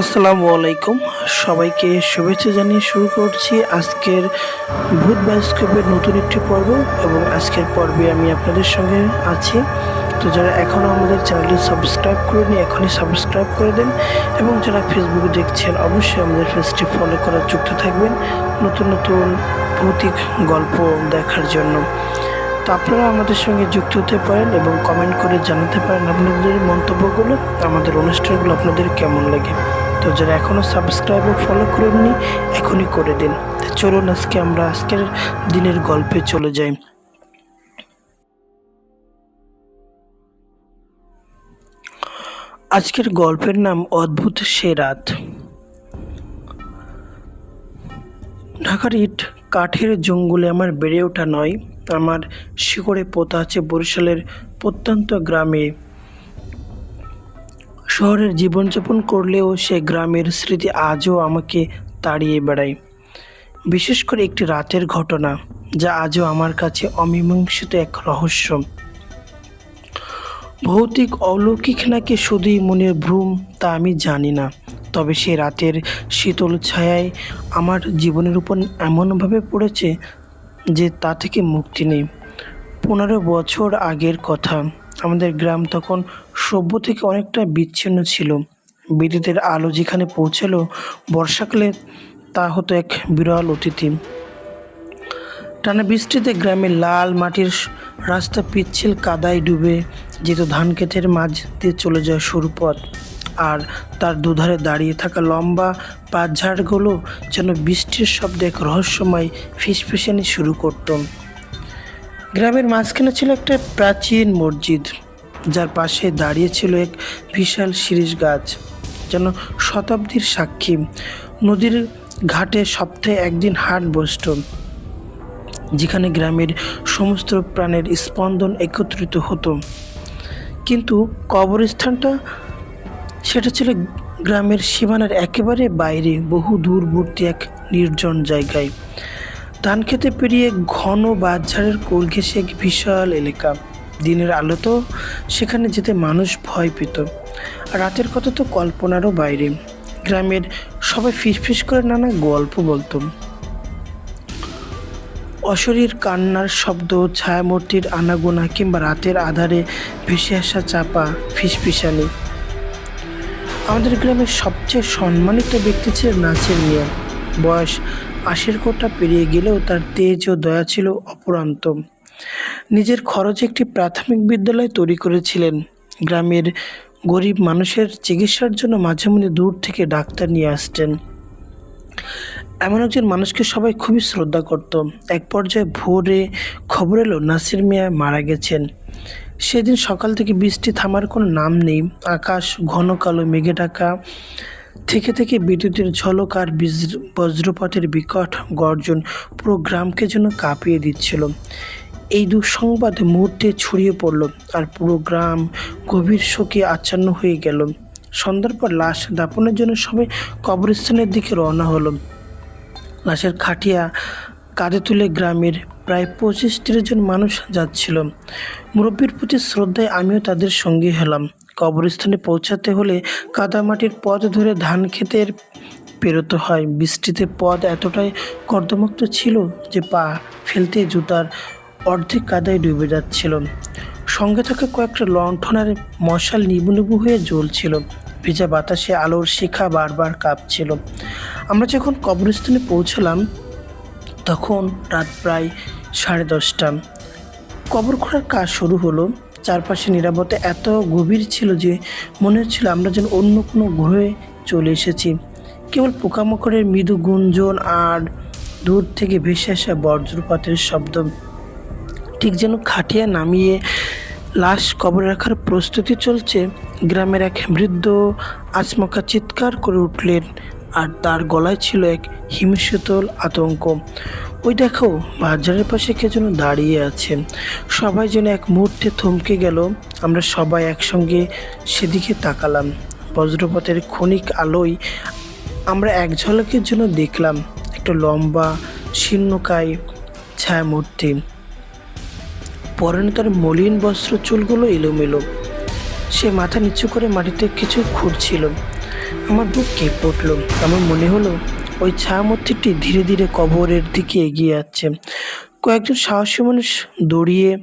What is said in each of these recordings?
আসসালামু আলাইকুম। সবাইকে শুভেচ্ছা জানিয়ে শুরু করছি আজকের ভূত বায়োস্কোপের নতুন একটি পর্ব এবং আজকের পর্বে আমি আপনাদের সঙ্গে আছি। তো যারা এখনও আমাদের চ্যানেলটি সাবস্ক্রাইব করেনি এখনই সাবস্ক্রাইব করে দেন এবং যারা ফেসবুকে দেখছেন, অবশ্যই আমাদের পেজটি ফলো করার যুক্ত থাকবেন নতুন নতুন ভৌতিক গল্প দেখার জন্য। তো আপনারা আমাদের সঙ্গে যুক্ত হতে পারেন এবং কমেন্ট করে জানাতে পারেন আপনাদের মন্তব্যগুলো, আমাদের অনুষ্ঠানগুলো আপনাদের কেমন লাগে। তো যারা এখনও সাবস্ক্রাইব ও ফলো করেননি, এখনই করে দিন। চলুন আজকে আমরা আজকের দিনের গল্পে চলে যাই। আজকের গল্পের নাম অদ্ভুত সে রাত। ঢাকার ইট কাঠের জঙ্গলে আমার বেড়ে ওঠা নয়, আমার শিকড়ে পোতা আছে বরিশালের প্রত্যন্ত গ্রামে। শহরের জীবনযাপন করলেও সে গ্রামের স্মৃতি আজও আমাকে তাড়িয়ে বেড়ায়। বিশেষ করে একটি রাতের ঘটনা, যা আজও আমার কাছে অমীমাংসিত এক রহস্য। ভৌতিক অলৌকিক নাকি শুধুই মনের ভ্রম, তা আমি জানি না। তবে সে রাতের শীতল ছায়ায় আমার জীবনের উপর এমনভাবে পড়েছে যে তা থেকে মুক্তি নেই। পনেরো বছর আগের কথা। আমাদের গ্রাম তখন সভ্য থেকে অনেকটা বিচ্ছিন্ন ছিল। বিদ্যুতের আলো যেখানে পৌঁছালো বর্ষাকালে তা হতো এক বিরল অতিথি। টানা বৃষ্টিতে গ্রামের লাল মাটির রাস্তা পিচ্ছিল কাদায় ডুবে যেত ধান ক্ষেতের মাঝ দিয়ে চলে যায় সরু পথ। আর তার দুধারে দাঁড়িয়ে থাকা লম্বা পাতঝাড়গুলো যেন বৃষ্টির শব্দে এক রহস্যময় ফিসফিসানি শুরু করত। গ্রামের মাঝখানে ছিল একটা প্রাচীন মসজিদ, যার পাশে দাঁড়িয়ে ছিল এক বিশাল শিরিষ গাছ, যেন শতাব্দীর সাক্ষী। নদীর ঘাটে সপ্তাহে একদিন হাট বসত, যেখানে গ্রামের সমস্ত প্রাণের স্পন্দন একত্রিত হতো। কিন্তু কবরস্থানটা, সেটা ছিল গ্রামের সীমানার একেবারে বাইরে বহু দূরবর্তী এক নির্জন জায়গায়। ধান খেতে পেরিয়ে ঘন বাঁশঝাড়ের কোল ঘেঁষে এক বিশাল এলাকা। দিনের আলো তো সেখানে যেতে মানুষ ভয় পেত। রাতের কথা তো কল্পনারও বাইরে। গ্রামের সবাই ফিসফিস করে নানা গল্প বলতো। অশরীর কান্নার শব্দ, ছায়ামূর্তির আনাগোনা কিংবা রাতের আধারে ভেসে আসা চাপা, ফিসফিসানি। আমাদের গ্রামের সবচেয়ে সম্মানিত ব্যক্তি ছিলেন নাচের মিয়া। বয়স আশির কোটা পেরিয়ে গেলেও তার তেজ ও দয়া ছিল অপরান্ত। নিজের খরচে একটি প্রাথমিক বিদ্যালয় তৈরি করেছিলেন। গ্রামের গরিব মানুষের চিকিৎসার জন্য মাঝে মধ্যে দূর থেকে ডাক্তার নিয়ে আসতেন। এমন একজন মানুষকে সবাই খুবই শ্রদ্ধা করত। এক পর্যায়ে ভোরে খবর এলো, নাসির মিয়া মারা গেছেন। সেদিন সকাল থেকে বৃষ্টি থামার কোনো নাম নেই। আকাশ ঘন কালো, মেঘে ঢাকা। থেকে থেকে বিদ্যুতের ঝলক আর বিজ- বজ্রপাতের বিকট গর্জন পুরো গ্রামকে যেন কাঁপিয়ে দিচ্ছিল। এই দুঃসংবাদ মুহূর্তে ছড়িয়ে পড়ল আর পুরো গ্রাম গভীর শোকে আচ্ছন্ন হয়ে গেল। সন্ধ্যার পর লাশ দাপনের জন্য সবাই কবরস্থানের দিকে রওনা হলো। লাশের খাটিয়া কাঁধে তুলে গ্রামের প্রায় পঁচিশ তিরিশ জন মানুষ যাচ্ছিল। মুরব্বীর প্রতি শ্রদ্ধায় আমিও তাদের সঙ্গী হলাম। কবরস্থানে পৌঁছাতে হলে কাদামাটির পথ ধরে ধান ক্ষেতের পেরোতে হয়। বৃষ্টিতে পথ এতটাই কর্দমাক্ত ছিল যে পা ফেলতে জুতার অর্ধেক কাদায় ডুবে যাচ্ছিল। সঙ্গে থাকা কয়েকটা লণ্ঠনের মশাল নিবু নিবু হয়ে জ্বলছিল। ভেজা বাতাসে আলোর শিখা বারবার কাঁপছিল। আমরা যখন কবরস্থানে পৌঁছলাম, তখন রাত প্রায় সাড়ে দশটা। কবর খোঁড়ার কাজ শুরু হলো। চারপাশে নিরাপত্তা এত গভীর ছিল যে মনে হচ্ছিল আমরা যেন অন্য কোনো গ্রহে চলে এসেছি। কেবল পোকামাকড়ের মৃদু গুঞ্জন আর দূর থেকে ভেসে আসা বজ্রপাতের শব্দ। ঠিক যেন খাটিয়া নামিয়ে লাশ কবর রাখার প্রস্তুতি চলছে, গ্রামের এক বৃদ্ধ আচমকা চিৎকার করে উঠলেন আর তার গলায় ছিল এক হিমশীতল আতঙ্ক। ওই দেখো, বাজারের পাশে কে যেন দাঁড়িয়ে আছে সবাই যেন এক মুহূর্তে থমকে গেল। আমরা সবাই একসঙ্গে সেদিকে তাকালাম। বজ্রপথের ক্ষণিক আলোয় আমরা এক ঝলকের জন্য দেখলাম একটা লম্বা শীর্ণকায় ছায়ামূর্তি। পরনে তার মলিন বস্ত্র চুলগুলো এলোমেলো। সে মাথা নিচু করে মাটিতে কিছু খুঁড়ছিল। আমার বুক কেঁপে উঠল। আমার মনে হলো ওই ছায়ামূর্তিটি ধীরে ধীরে কবরের দিকে এগিয়ে যাচ্ছে। কয়েকজন সাহসী মানুষ দৌড়িয়ে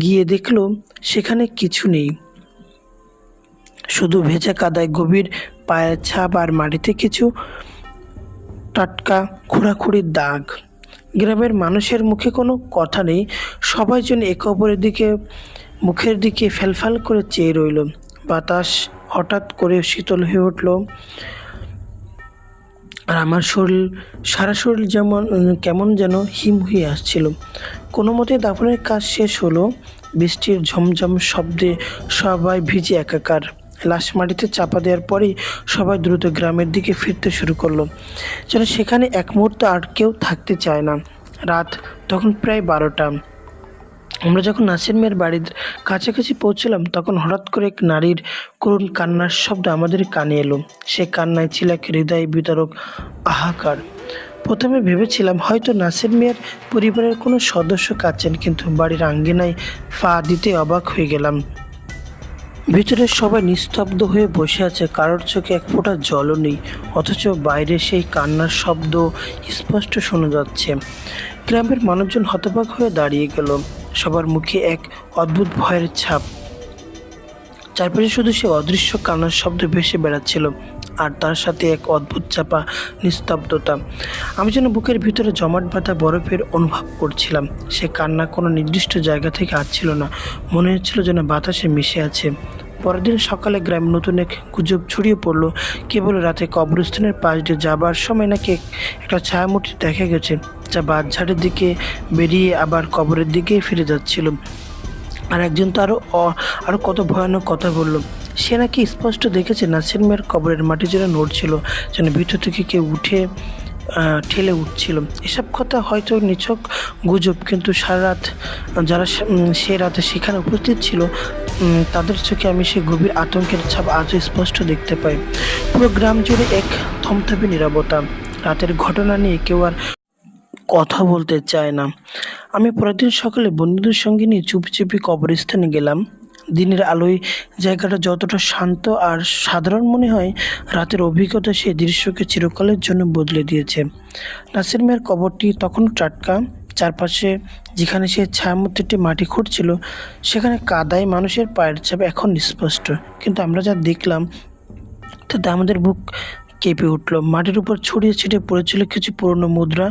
গিয়ে দেখল সেখানে কিছু নেই। শুধু ভেজা কাদায় গভীর পায়ের ছাপ আর মাটিতে কিছু টাটকা খোঁড়াখুড়ির দাগ। গ্রামের মানুষের মুখে কোনো কথা নেই। সবাই যেন একে অপরের দিকে, মুখের দিকে ফেলফাল করে চেয়ে রইল। বাতাস হঠাৎ করে শীতল হয়ে উঠল। আর আমার শরীর, সারা শরীর যেমন কেমন যেন হিম হয়ে আসছিল। কোনো মতে দাফনের কাজ শেষ হলো, বৃষ্টির ঝমঝম শব্দে সবাই ভিজে একাকার। লাশ মাটিতে চাপা দেওয়ার পরেই সবাই দ্রুত গ্রামের দিকে ফিরতে শুরু করল। যেন সেখানে এক মুহূর্ত আর কেউ থাকতে চায় না। রাত তখন প্রায় বারোটা। আমরা যখন নাসির মেয়ের বাড়ির কাছাকাছি পৌঁছলাম, তখন হঠাৎ করে এক নারীর করুণ কান্নার শব্দ আমাদের কানে এলো। সে কান্নায় ছিল এক হৃদয় বিতরক আহাকার। প্রথমে ভেবেছিলাম, হয়তো নাসির মিয়ার পরিবারের কোনো সদস্য কাছেন কিন্তু বাড়ির আঙ্গিনায় ফা দিতে অবাক হয়ে গেলাম। ভিতরে সবাই নিস্তব্ধ হয়ে বসে আছে, কারোর চোখে এক ফোঁটা জলও নেই, অথচ বাইরে সেই কান্নার শব্দ স্পষ্ট শোনা যাচ্ছে। গ্রামের মানুষজন হতবাক হয়ে দাঁড়িয়ে গেল। সবার মুখে এক অদ্ভুত ভয়ের ছাপ। চারপাশে শুধু সে অদৃশ্য কান্নার শব্দ ভেসে বেড়াচ্ছিল আর তার সাথে এক অদ্ভুত চাপা নিস্তব্ধতা। আমি যেন বুকের ভিতরে জমাট বাঁধা বরফের অনুভব করছিলাম। সে কান্না কোনো নির্দিষ্ট জায়গা থেকে আসছিল না। মনে হচ্ছিল যেন বাতাসে মিশে আছে। পরের দিন সকালে গ্রামে নতুন এক গুজব ছড়িয়ে পড়ল। কেবল রাতে কবরস্থানের পাশ দিয়ে যাবার সময় নাকি একটা ছায়ামূর্তি দেখা গেছে, যা বাঁধঝাড়ের দিকে বেরিয়ে আবার কবরের দিকে ফিরে যাচ্ছিল। আর একজন তো আরও আরও কত ভয়ানক কথা বলল। সে নাকি স্পষ্ট দেখেছে নাসির মেয়ের কবরের মাটি যেন নড়ছিল, যেন ভিতর থেকে কেউ উঠে ঠেলে উঠছিল। এসব কথা হয়তো নিছক গুজব, কিন্তু সারা রাত যারা সে- রাতে সেখানে উপস্থিত ছিল তাদের চোখে আমি সেই গভীর আতঙ্কের ছাপ আজও স্পষ্ট দেখতে পাই। পুরো গ্রাম জুড়ে এক থমথমে নিরবতা। রাতের ঘটনা নিয়ে কেউ আর কথা বলতে চায় না। আমি পরের দিন সকালে বন্ধুদের সঙ্গে নিয়ে চুপি চুপি কবরস্থানে গেলাম। দিনের আলোয় জায়গাটা যতটা শান্ত আর সাধারণ মনে হয়, রাতের অভিজ্ঞতা সেই দৃশ্যকে চিরকালের জন্য বদলে দিয়েছে। নাসির মেয়ের কবরটি তখন টাটকা। চারপাশে যেখানে সে ছায়ামূর্তিটি মাটি খুঁড়ছিল, সেখানে কাদায় মানুষের পায়ের ছাপ এখন স্পষ্ট কিন্তু আমরা যা দেখলাম, তাতে আমাদের বুক কেঁপে উঠল। মাটির উপর ছড়িয়ে ছিটিয়ে পড়েছিল কিছু পুরনো মুদ্রা।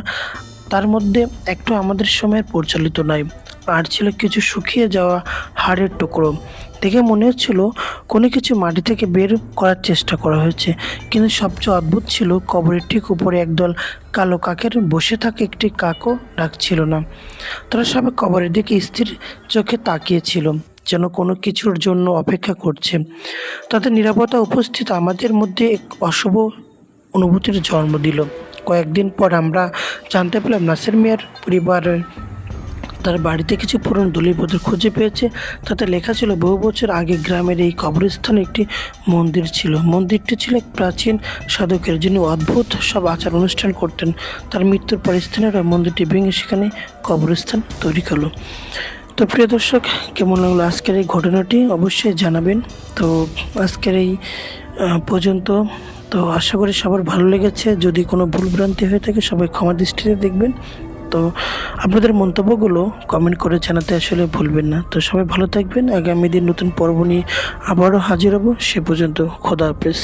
তার মধ্যে একটু আমাদের সময়ের পরিচালিত নয়। আর ছিল কিছু শুকিয়ে যাওয়া হাড়ের টুকরো। দেখে মনে হচ্ছিল কোনো কিছু মাটি থেকে বের করার চেষ্টা করা হয়েছে। কিন্তু সবচেয়ে অদ্ভুত ছিল কবরের ঠিক উপরে একদল কালো কাকের বসে থাকা একটি কাকও ডাকছিল না। তারা সবাই কবরের দিকে স্থির চোখে তাকিয়েছিল, যেন কোনো কিছুর জন্য অপেক্ষা করছে। তাদের নিরাপত্তা উপস্থিত আমাদের মধ্যে এক অশুভ অনুভূতির জন্ম দিল। কয়েকদিন পর আমরা জানতে পেলাম নাসির মিয়ার পরিবারের তার বাড়িতে কিছু পুরনো দলিলপত্র খুঁজে পেয়েছে। তাতে লেখা ছিল, বহু বছর আগে গ্রামের এই কবরস্থানে একটি মন্দির ছিল। মন্দিরটি ছিল এক প্রাচীন সাধকের যিনি অদ্ভুত সব আচার অনুষ্ঠান করতেন। তার মৃত্যুর পর স্থানীয়রা মন্দিরটি ভেঙে সেখানে কবরস্থান তৈরি করল। তো প্রিয় দর্শক, কেমন লাগল আজকের এই ঘটনাটি? অবশ্যই জানাবেন। তো আজকের এই পর্যন্ত তো আশা করি সবার ভালো লেগেছে। যদি কোনো ভুলভ্রান্তি হয়ে থাকে, সবাই ক্ষমা দৃষ্টিতে দেখবেন। তো আপনাদের মন্তব্যগুলো কমেন্ট করে জানাতে আসলে ভুলবেন না। তো সবাই ভালো থাকবেন। আগামী দিন নতুন পর্ব নিয়ে আবারও হাজির হব। সে পর্যন্ত খোদা হাফেজ।